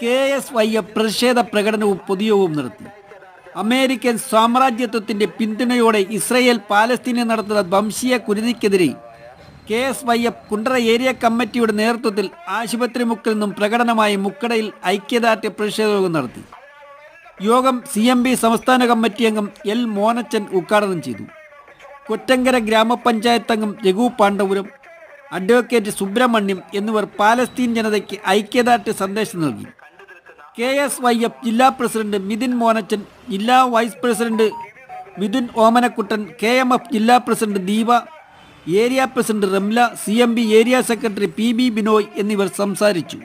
K S Y F പ്രതിഷേധ പ്രകടനവും പൊതുയോഗവും നടത്തി. അമേരിക്കൻ സാമ്രാജ്യത്വത്തിന്റെ പിന്തുണയോടെ ഇസ്രയേൽ പാലസ്തീനെ നടത്തുന്ന വംശീയ കുരുതിക്കെതിരെ K S Y F Kundara area കമ്മിറ്റിയുടെ നേതൃത്വത്തിൽ ആശുപത്രി മുക്കിൽ നിന്നും പ്രകടനമായി മുക്കടയിൽ ഐക്യദാർഢ്യ പ്രതിഷേധയോഗം നടത്തി. യോഗം സി എം ബി സംസ്ഥാന കമ്മിറ്റി അംഗം എൽ മോനച്ചൻ ഉദ്ഘാടനം ചെയ്തു. കൊറ്റങ്കര ഗ്രാമപഞ്ചായത്ത് അംഗം രഘു പാണ്ഡപുരം അഡ്വക്കേറ്റ് സുബ്രഹ്മണ്യം എന്നിവർ പാലസ്തീൻ ജനതയ്ക്ക് ഐക്യദാർഢ്യ സന്ദേശം നൽകി. കെ എസ് വൈ എഫ് ജില്ലാ പ്രസിഡന്റ് മിഥുൻ മോനച്ചൻ ജില്ലാ vice president Mithun Omanakuttan K M F ജില്ലാ president Deepa area president Ramla C area secretary P B Binoy എന്നിവർ സംസാരിച്ചു.